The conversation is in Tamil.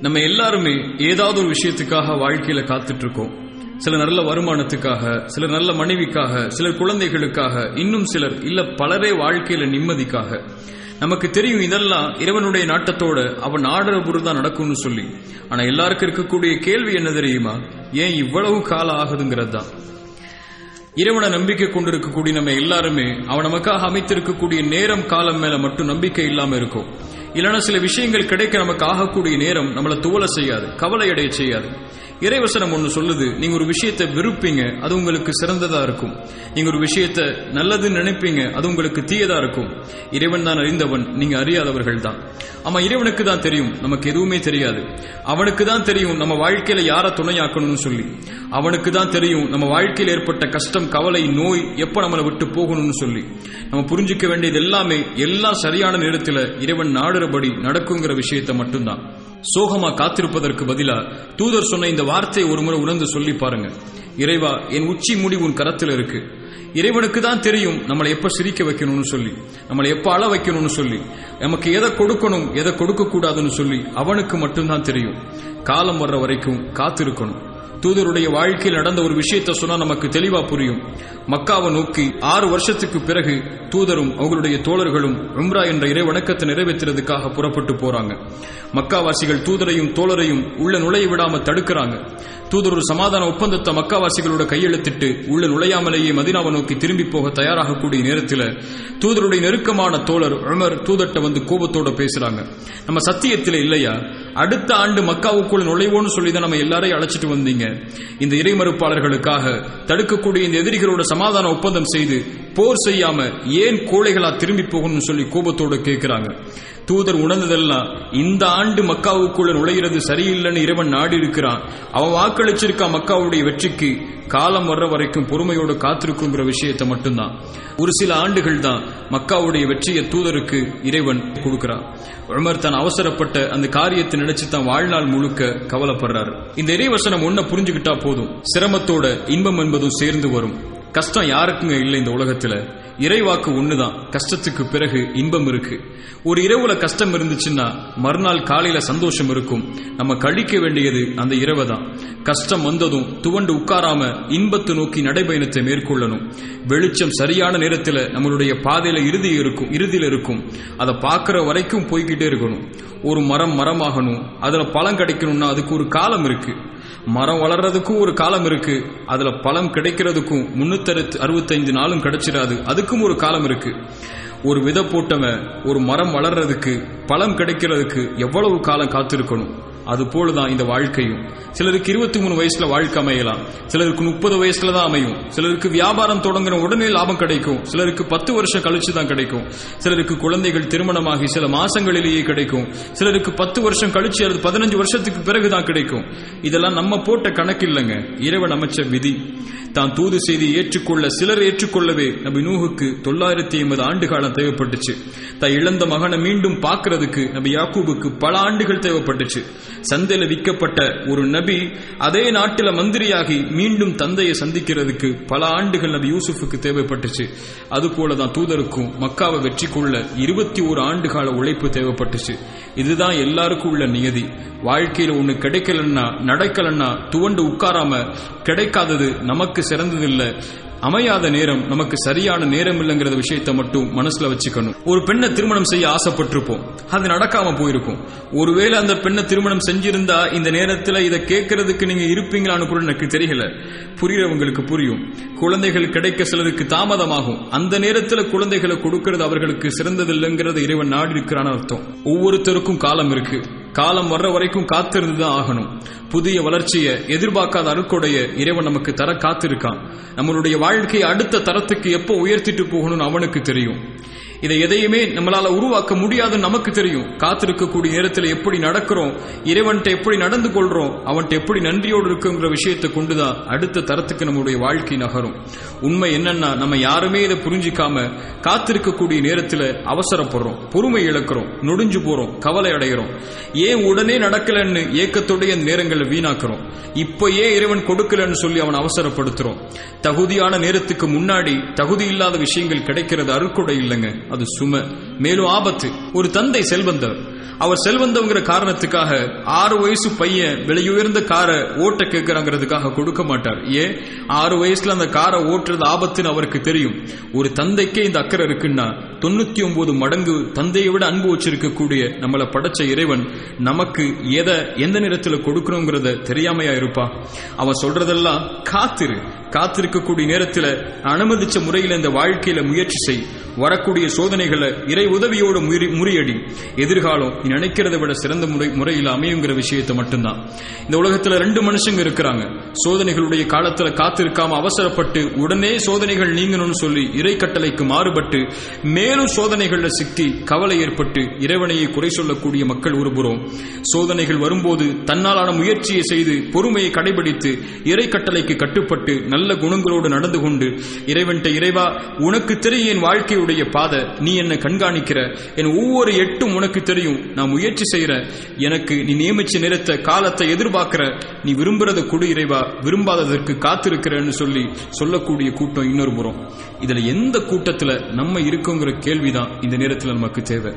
நம்ம எல்லாருமே ஏதாவது ஒரு விஷயத்துக்காக வாழ்க்கையில காத்துட்டு இருக்கோம் சில நல்ல வருமானத்துக்காக சிலர் நல்ல மனைவிக்காக சிலர் குழந்தைகளுக்காக இன்னும் சிலர் இல்ல பலரே வாழ்க்கையில நிம்மதிக்காக. நமக்கு தெரியும் இதெல்லாம் இறைவனுடைய நாட்டத்தோட அவன் ஆடுற தான் நடக்கும்னு சொல்லி. ஆனா எல்லாருக்கும் இருக்கக்கூடிய கேள்வி என்ன தெரியுமா? ஏன் இவ்வளவு காலம் ஆகுதுங்கிறது தான். இறைவனை நம்பிக்கை கொண்டிருக்கக்கூடிய நம்ம எல்லாருமே அவன் நமக்காக அமைத்திருக்கக்கூடிய நேரம் காலம் மேல மட்டும் நம்பிக்கை இல்லாம இருக்கும். இல்லைன்னா சில விஷயங்கள் கிடைக்க நமக்கு ஆகக்கூடிய நேரம் நம்மளை துவலை செய்யாது கவலை அடைய செய்யாது. இறைவசனம் ஒன்று சொல்லுது. நீங்க ஒரு விஷயத்தை வெறுப்பீங்க அது உங்களுக்கு சிறந்ததா இருக்கும். நீங்க ஒரு விஷயத்தை நல்லதுன்னு நினைப்பீங்க அது உங்களுக்கு தீயதா இருக்கும். இறைவன் தான் அறிந்தவன் நீங்க அறியாதவர்கள் தான். ஆமா இறைவனுக்கு தான் தெரியும் நமக்கு எதுவுமே தெரியாது. அவனுக்கு தான் தெரியும் நம்ம வாழ்க்கையில யார துணையாக்கணும்னு சொல்லி. அவனுக்கு தான் தெரியும் நம்ம வாழ்க்கையில் ஏற்பட்ட கஷ்டம் கவலை நோய் எப்ப நம்மளை விட்டு போகணும்னு சொல்லி. நம்ம புரிஞ்சுக்க வேண்டியது எல்லாமே எல்லாம் சரியான நேரத்தில் இறைவன் நாடுறபடி நடக்குங்கிற விஷயத்தை மட்டும்தான். சோகமா காத்திருப்பதற்கு பதிலா தூதர் சொன்ன இந்த வார்த்தையை ஒரு முறை உணர்ந்து சொல்லி பாருங்க. இறைவா என் உச்சி முடி உன் கரத்தில் இருக்கு. இறைவனுக்கு தான் தெரியும் நம்மளை எப்ப சிரிக்க வைக்கணும்னு சொல்லி நம்மளை எப்ப அழ வைக்கணும்னு சொல்லி நமக்கு எதை கொடுக்கணும் எதை கொடுக்க கூடாதுன்னு சொல்லி அவனுக்கு மட்டும்தான் தெரியும். காலம் வர்ற வரைக்கும் காத்திருக்கணும். தூதருடைய வாழ்க்கையில் நடந்த ஒரு விஷயத்தை சொன்னா நமக்கு தெளிவா புரியும். மக்காவை நோக்கி ஆறு வருஷத்துக்கு பிறகு தூதரும் அவங்களுடைய தோழர்களும் உம்ரா என்ற இறை வணக்கத்தை நிறைவேற்றுறதுக்காக புறப்பட்டு போறாங்க. மக்காவாசிகள் தூதரையும் தோழரையும் உள்ள நுழைய விடாம தடுக்கிறாங்க. தூதர் ஒரு சமாதான ஒப்பந்தத்தை மக்காவாசிகளோட கையெழுத்திட்டு உள்ள நுழையாமலேயே மதினாவை நோக்கி திரும்பி போக தயாராகக்கூடிய நேரத்தில் தூதருடைய நெருக்கமான தோழர் உமர் தூதர்ட்ட வந்து கோபத்தோட பேசுறாங்க. நம்ம சத்தியத்தில் இல்லையா? அடுத்த ஆண்டு மக்காவுக்குள் நுழைவோன்னு சொல்லி தான் நம்ம எல்லாரையும் அழைச்சிட்டு வந்தீங்க. இந்த இறைமறுப்பாளர்களுக்காக தடுக்கக்கூடிய இந்த எதிரிகளோட சமாதான ஒப்பந்தம் செய்து போர் செய்யாம ஏன் கோழைகளா திரும்பி போகணும்னு சொல்லி கோபத்தோட கேட்கிறாங்க. தூதர் உணர்ந்ததெல்லாம் இந்த ஆண்டு மக்காவுக்குள்ள நுழைகிறது சரியில்லைன்னு இறைவன் நாடி இருக்கிறான் அவன் வாக்களிச்சிருக்கா மக்காவுடைய வெற்றிக்கு காலம் வர்ற வரைக்கும் பொறுமையோடு காத்திருக்குங்கிற விஷயத்தை மட்டும்தான். ஒரு சில ஆண்டுகள் தான் மக்காவுடைய வெற்றியை தூதருக்கு இறைவன் கொடுக்கிறான். உமர் தான் அவசரப்பட்ட அந்த காரியத்தை நினைச்சு தான் வாழ்நாள் முழுக்க கவலைப்படுறாரு. இந்த இறைவசனம் ஒன்ன புரிஞ்சுக்கிட்டா போதும். சிரமத்தோட இன்பம் என்பதும் சேர்ந்து வரும். கஷ்டம் யாருக்குங்க இல்லை இந்த உலகத்துல? இறைவாக்கு ஒண்ணுதான். கஷ்டத்துக்கு பிறகு இன்பம் இருக்கு. ஒரு இரவுல கஷ்டம் இருந்துச்சுன்னா மறுநாள் காலையில சந்தோஷம் இருக்கும். நம்ம கழிக்க வேண்டியது அந்த இரவை தான் கஷ்டம் வந்ததும் துவண்டு உட்காராம இன்பத்தை நோக்கி நடைபயணத்தை மேற்கொள்ளணும். வெளிச்சம் சரியான நேரத்துல நம்மளுடைய பாதையில இறுதி இருக்கும் இறுதியில இருக்கும். அதை பார்க்குற வரைக்கும் போய்கிட்டே இருக்கணும். ஒரு மரம் மரமாகணும். அதுல பழம் கிடைக்கணும்னா அதுக்கு ஒரு காலம் இருக்கு. மரம் வளர்றதுக்கும் ஒரு காலம் இருக்கு. அதுல பழம் கிடைக்கிறதுக்கும் முன்னூத்தி அறுபத்தைந்து நாளும் கிடைச்சிடாது. அதுக்கும் ஒரு காலம் இருக்கு. ஒரு விதை போட்டவன் ஒரு மரம் வளர்றதுக்கு பழம் கிடைக்கிறதுக்கு எவ்வளவு காலம் காத்திருக்கணும்? அது போலதான் இந்த வாழ்க்கையும். சிலருக்கு இருபத்தி மூணு வயசுல வாழ்க்கை அமையலாம். சிலருக்கு முப்பது வயசுல தான் அமையும். சிலருக்கு வியாபாரம் தொடங்குற உடனே லாபம் கிடைக்கும். சிலருக்கு பத்து வருஷம் கழிச்சு தான் கிடைக்கும். சிலருக்கு குழந்தைகள் திருமணமாகி சில மாசங்களிலேயே கிடைக்கும். சிலருக்கு பத்து வருஷம் கழிச்சு அல்லது பதினஞ்சு வருஷத்துக்கு பிறகுதான் கிடைக்கும். இதெல்லாம் நம்ம போட்ட கணக்கு இல்லைங்க இறைவன் அமைச்ச விதி. தான் தூது செய்தி ஏற்றுக்கொள்ள சிலர் ஏற்றுக்கொள்ளவே நபி நூஹுக்கு தொள்ளாயிரத்தி ஐம்பது ஆண்டு காலம் தேவைப்பட்டுச்சு. தான் இழந்த மகனை மீண்டும் பார்க்கறதுக்கு நபி யாக்கூபுக்கு பல ஆண்டுகள் தேவைப்பட்டுச்சு. சந்தையில விற்கப்பட்ட ஒரு நபி அதே நாட்டில மந்திரியாகி மீண்டும் தந்தையை சந்திக்கிறதுக்கு பல ஆண்டுகள் நபி யூசுஃபுக்கு தேவைப்பட்டுச்சு. அது போலதான் தூதருக்கும் மக்காவை வெற்றி கொள்ள இருபத்தி ஒரு ஆண்டு கால உழைப்பு தேவைப்பட்டுச்சு. இதுதான் எல்லாருக்கும் உள்ள நியதி. வாழ்க்கையில ஒண்ணு கிடைக்கலன்னா நடக்கலன்னா துவண்டு உட்காராம கிடைக்காதது நமக்கு சிறந்ததில்லை. அமையாத நேரம் நமக்கு சரியான நேரம் இல்லைங்கிற விஷயத்தை மட்டும் மனசுல வச்சுக்கணும். ஒரு பெண்ணை திருமணம் செய்ய ஆசைப்பட்டிருப்போம். அது நடக்காம போயிருக்கும். ஒருவேளை அந்த பெண்ணை திருமணம் செஞ்சிருந்தா இந்த நேரத்துல இதை கேட்கறதுக்கு நீங்க இருப்பீங்களான்னு கூட எனக்கு தெரியல. புரியறவங்களுக்கு புரியும். குழந்தைகள் கிடைக்க சிலருக்கு தாமதமாகும். அந்த நேரத்துல குழந்தைகளை கொடுக்கறது அவர்களுக்கு சிறந்ததில்லைங்கிறது இறைவன் நாடி இருக்கிறான அர்த்தம். ஒவ்வொருத்தருக்கும் காலம் இருக்கு. காலம் வர்ற வரைக்கும் காத்திருந்து தான் ஆகணும். புதிய வளர்ச்சியை எதிர்பார்க்காத அருக்கொடைய இறைவன் நமக்கு தர காத்திருக்கான். நம்மளுடைய வாழ்க்கையை அடுத்த தரத்துக்கு எப்போ உயர்த்திட்டு போகணும்னு அவனுக்கு தெரியும். இதை எதையுமே நம்மளால உருவாக்க முடியாதுன்னு நமக்கு தெரியும். காத்திருக்கக்கூடிய நேரத்தில் எப்படி நடக்கிறோம் இறைவன்கிட்ட எப்படி நடந்து கொள்றோம் அவன்கிட்ட எப்படி நன்றியோடு இருக்குங்கிற விஷயத்தை கொண்டுதான் அடுத்த தரத்துக்கு நம்மளுடைய வாழ்க்கை நகரும். உண்மை என்னன்னா நம்ம யாருமே இதை புரிஞ்சிக்காம காத்திருக்கக்கூடிய நேரத்தில் அவசரப்படுறோம் பொறுமை இழக்கிறோம் நொடிஞ்சு போறோம் கவலை அடைகிறோம் ஏன் உடனே நடக்கலன்னு ஏக்கத்தோடைய அந்த நேரங்களை வீணாக்குறோம்? இப்போ ஏன் இறைவன் கொடுக்கலன்னு சொல்லி அவன் அவசரப்படுத்துறோம். தகுதியான நேரத்துக்கு முன்னாடி தகுதி இல்லாத விஷயங்கள் கிடைக்கிறது அருக்குடை இல்லைங்க அது சும. மேலும் ஆபத்து ஒரு தந்தை செல்வந்தவர் அவர் செல்வந்தவங்கிற காரணத்துக்காக ஆறு வயசு பையன் விலையுயர்ந்த காரை ஓட்ட கேட்கிறாங்கிறதுக்காக கொடுக்க மாட்டார். ஏன் ஆறு வயசுல அந்த காரை ஓட்டுறது ஆபத்துன்னு அவருக்கு தெரியும். ஒரு தந்தைக்கே இந்த அக்கறை இருக்குன்னா தொண்ணூத்தி ஒன்பது மடங்கு தந்தையை விட அன்பு வச்சிருக்கக்கூடிய நம்மளை படைச்ச இறைவன் நமக்கு எதை எந்த நேரத்தில் கொடுக்கணுங்கிறத தெரியாமையா இருப்பா? அவன் சொல்றதெல்லாம் காத்திரு. காத்திருக்கக்கூடிய நேரத்தில் அனுமதிச்ச முறையில் இந்த வாழ்க்கையில முயற்சி செய். வரக்கூடிய சோதனைகளை இறை உதவியோடு முறி- முறியடி. எதிர்காலம் நீ நினைக்கிறத விட சிறந்த முறை முறையில் அமையுங்கிற விஷயத்தை மட்டும்தான். இந்த உலகத்துல ரெண்டு மனுஷங்க இருக்கிறாங்க. சோதனைகளுடைய காலத்துல காத்திருக்காம அவசரப்பட்டு உடனே சோதனைகள் நீங்கணும்னு சொல்லி இறை கட்டளைக்கு மாறுபட்டு மேலும் சோதனைகள்ல சிக்கி கவலை ஏற்பட்டு இறைவனையை குறை சொல்லக்கூடிய மக்கள் ஒருபுறம். சோதனைகள் வரும்போது தன்னாலான முயற்சியை செய்து பொறுமையை கடைபிடித்து இறை கட்டளைக்கு கட்டுப்பட்டு நல்ல குணங்களோடு நடந்து கொண்டு இறைவன்ட்ட இறைவா உனக்கு தெரியும் என் வாழ்க்கையுடைய பாதை நீ என்னை கண்காணிக்கிற? என் ஒவ்வொரு எட்டும் உனக்கு தெரியும். நான் முயற்சி செய்யற எனக்கு நீ நியமிச்ச நேரத்தை காலத்தை எதிர்பார்க்கிற. நீ விரும்புறத கொடு இறைவா. விரும்பாததற்கு காத்திருக்கிறேன்னு சொல்லி சொல்லக்கூடிய கூட்டம் இன்னொரு புறம். இதுல எந்த கூட்டத்துல நம்ம இருக்கோங்கிற கேள்விதான் இந்த நேரத்தில் நமக்கு தேவை.